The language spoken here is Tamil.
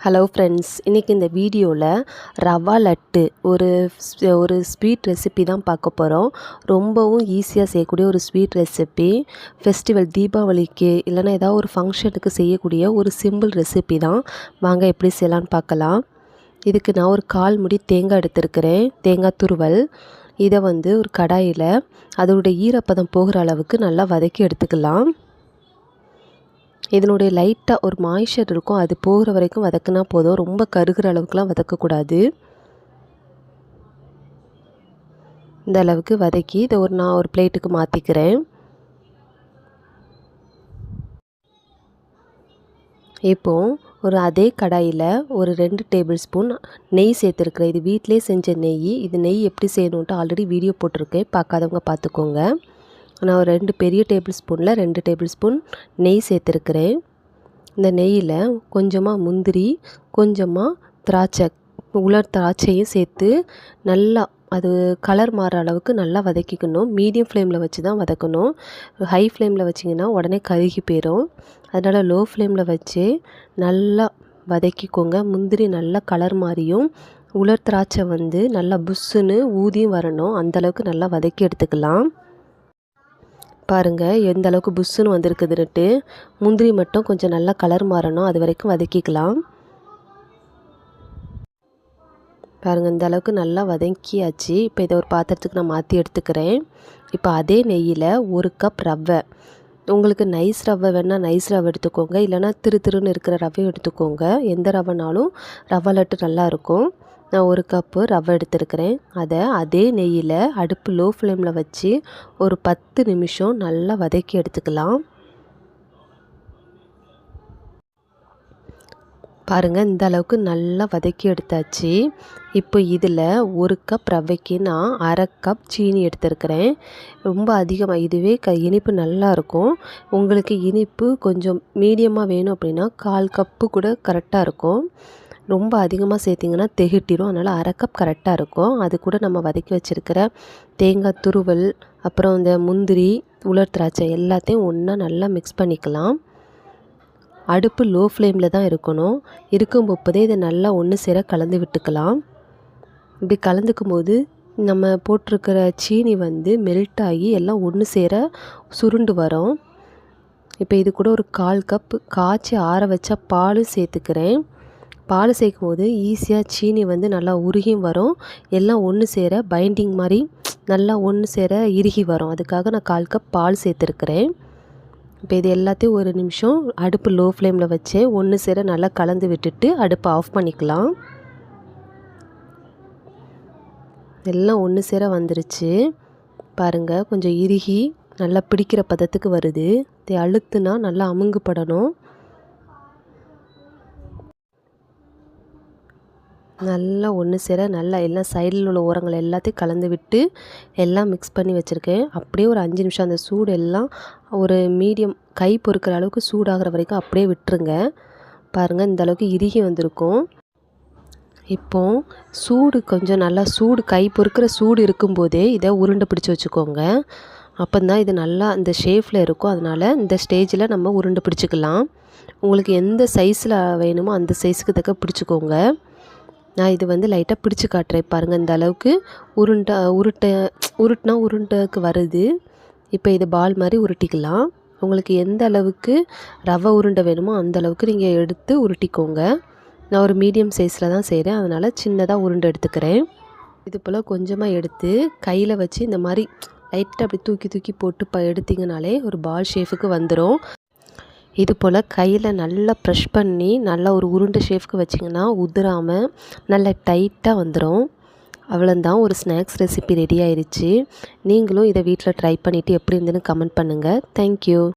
ஹலோ ஃப்ரெண்ட்ஸ் இன்றைக்கி இந்த வீடியோவில் ரவா லட்டு ஒரு ஒரு ஸ்வீட் ரெசிபி தான் பார்க்க போகிறோம் ரொம்பவும் ஈஸியாக செய்யக்கூடிய ஒரு ஸ்வீட் ரெசிபி ஃபெஸ்டிவல் தீபாவளிக்கு இல்லைன்னா ஏதாவது ஒரு ஃபங்க்ஷனுக்கு செய்யக்கூடிய ஒரு சிம்பிள் ரெசிபி தான். வாங்க எப்படி செய்யலான்னு பார்க்கலாம். இதுக்கு நான் ஒரு கால் முடி தேங்காய் எடுத்திருக்கிறேன். தேங்காய் துருவல். இதை வந்து ஒரு கடாயில் அதோட ஈரப்பதம் போகிற அளவுக்கு நல்லா வதக்கி எடுத்துக்கலாம். இதனுடைய லைட்டாக ஒரு மாய்ச்சர் இருக்கும். அது போகிற வரைக்கும் வதக்குனா போதும். ரொம்ப கருகிற அளவுக்குலாம் வதக்கக்கூடாது. இந்த அளவுக்கு வதக்கி இதை ஒரு நான் ஒரு பிளேட்டுக்கு மாற்றிக்கிறேன் இப்போ ஒரு அதே கடாயில் ஒரு ரெண்டு டேபிள் ஸ்பூன் நெய் சேர்த்துருக்குறேன். இது வீட்டிலே செஞ்ச நெய். இது நெய் எப்படி செய்யணுன்ட்டு ஆல்ரெடி வீடியோ போட்டிருக்கேன். பார்க்காதவங்க பார்த்துக்கோங்க. நான் ஒரு ரெண்டு பெரிய டேபிள் ஸ்பூனில் ரெண்டு டேபிள் ஸ்பூன் நெய் சேர்த்துருக்கிறேன். இந்த நெய்யில் கொஞ்சமாக முந்திரி கொஞ்சமாக திராட்சை உலர் திராட்சையும் சேர்த்து நல்லா அது கலர் மாறுற அளவுக்கு நல்லா வதக்கிக்கணும். மீடியம் ஃப்ளேமில் வச்சு தான் வதக்கணும். ஹை ஃப்ளேமில் வச்சிங்கன்னா உடனே கருகி போயிடும் அதனால் லோ ஃப்ளேமில் வச்சு நல்லா வதக்கிக்கோங்க. முந்திரி நல்லா கலர் மாறியும். உலர் திராட்சை வந்து நல்லா புஷ்ஷுன்னு ஊதியும் வரணும். அந்தளவுக்கு நல்லா வதக்கி எடுத்துக்கலாம். பாருங்கள் எந்த அளவுக்கு புஷ்ஷுன்னு வந்திருக்குதுன்னுட்டு முந்திரி மட்டும் கொஞ்சம் நல்லா கலர் மாறணும். அது வரைக்கும் வதக்கிக்கலாம். பாருங்கள் இந்த அளவுக்கு நல்லா வதக்கியாச்சு இப்போ இதை ஒரு பாத்திரத்துக்கு நான் மாற்றி எடுத்துக்கிறேன். இப்போ அதே நெய்யில் ஒரு கப் ரவை. உங்களுக்கு நைஸ் ரவை வேணால் நைஸ் ரவை எடுத்துக்கோங்க. இல்லைனா திரு திருன்னு இருக்கிற ரவையும் எடுத்துக்கோங்க. எந்த ரவைனாலும் ரவை லட்டு நல்லாயிருக்கும் நான் ஒரு கப்பு ரவை எடுத்துருக்கிறேன். அதை அதே நெய்யில் அடுப்பு லோ ஃப்ளேமில் வச்சு ஒரு பத்து நிமிஷம் நல்லா வதக்கி எடுத்துக்கலாம். பாருங்கள் இந்த அளவுக்கு நல்லா வதக்கி எடுத்தாச்சு. இப்போ இதில் ஒரு கப் ரவைக்கு நான் அரை கப் சீனி எடுத்துருக்கிறேன். ரொம்ப அதிகமாக இதுவே க இனிப்பு நல்லாயிருக்கும் உங்களுக்கு இனிப்பு கொஞ்சம் மீடியமாக வேணும் அப்படின்னா கால் கப்பு கூட கரெக்டாக இருக்கும். ரொம்ப அதிகமாக சேர்த்திங்கன்னா திகட்டிடும் அதனால் அரை கப் கரெக்டாக இருக்கும். அது கூட நம்ம வதக்கி வச்சுருக்கிற தேங்காய் துருவல் அப்புறம் இந்த முந்திரி உலர் திராட்சை எல்லாத்தையும் ஒன்றா நல்லா மிக்ஸ் பண்ணிக்கலாம். அடுப்பு லோ ஃப்ளேமில் தான் இருக்கணும். இருக்கும் போதே இதை நல்லா ஒன்று சேர கலந்து விட்டுக்கலாம். இப்படி கலந்துக்கும் போது நம்ம போட்டிருக்கிற சீனி வந்து மெல்ட் ஆகி எல்லாம் ஒன்று சேர சுருண்டு வரும். இப்போ இது கூட ஒரு கால் கப் காய்ச்சி ஆற வச்ச பாலும் சேர்த்துக்கிறேன். பால் சேர்க்கும் போது ஈஸியாக சீனி வந்து நல்லா உருகியும் வரும். எல்லாம் ஒன்று சேர பைண்டிங் மாதிரி நல்லா ஒன்று சேர இறுகி வரும். அதுக்காக நான் கால் கப் பால் சேர்த்துருக்குறேன். இப்போ இது எல்லாத்தையும் ஒரு நிமிஷம் அடுப்பு லோ ஃப்ளேமில் வச்சு ஒன்று சேர நல்லா கலந்து விட்டுட்டு அடுப்பை ஆஃப் பண்ணிக்கலாம். எல்லாம் ஒன்று சேர வந்துருச்சு. பாருங்கள் கொஞ்சம் இறுகி நல்லா பிடிக்கிற பதத்துக்கு வருது. இதை அழுத்துனா நல்லா அமுங்குப்படணும் நல்லா ஒன்று சேர நல்லா எல்லாம் சைடில் உள்ள ஓரங்கள் எல்லாத்தையும் கலந்து விட்டு எல்லாம் மிக்ஸ் பண்ணி வச்சுருக்கேன். அப்படியே ஒரு அஞ்சு நிமிஷம் அந்த சூடு எல்லாம் ஒரு மீடியம் கை பொறுக்கிற அளவுக்கு சூடாகிற வரைக்கும் அப்படியே விட்டுருங்க. பாருங்கள் இந்த அளவுக்கு இறுகி வந்திருக்கும். இப்போ சூடு கொஞ்சம் நல்லா சூடு கை பொறுக்கிற சூடு இருக்கும்போதே இதை உருண்டை பிடிச்சி வச்சுக்கோங்க. அப்போ தான் இது நல்லா இந்த ஷேஃபில் இருக்கும். அதனால் இந்த ஸ்டேஜில் நம்ம உருண்டை பிடிச்சிக்கலாம். உங்களுக்கு எந்த சைஸில் வேணுமோ அந்த சைஸுக்கு தக்க பிடிச்சிக்கோங்க. நான் இது வந்து லைட்டாக பிடிச்சு காட்டுறேன். பாருங்கள் இந்த அளவுக்கு உருண்டை உருட்டை உருட்டினா உருண்டைக்கு வருது. இப்போ இது பால் மாதிரி உருட்டிக்கலாம். உங்களுக்கு எந்த அளவுக்கு ரவை உருண்டை வேணுமோ அந்த அளவுக்கு நீங்கள் எடுத்து உருட்டிக்கோங்க. நான் ஒரு மீடியம் சைஸில் தான் செய்கிறேன் அதனால் சின்னதாக உருண்டை எடுத்துக்கிறேன். இது போல் கொஞ்சமாக எடுத்து கையில் வச்சு இந்த மாதிரி லைட்டாக அப்படி தூக்கி தூக்கி போட்டு ப எடுத்திங்கனாலே ஒரு பால் ஷேஃபுக்கு வந்துடும் இது போல் கையில் நல்லா ப்ரெஷ் பண்ணி நல்லா ஒரு உருண்டை ஷேஃப்க்கு வச்சிங்கன்னா உதிராமல் நல்லா டைட்டாக வந்துடும் அவ்வளோந்தான் ஒரு ஸ்நாக்ஸ் ரெசிபி ரெடி ஆயிடுச்சு நீங்களும் இதை வீட்டில் ட்ரை பண்ணிவிட்டு எப்படி இருந்துன்னு கமெண்ட் பண்ணுங்கள் தேங்க்யூ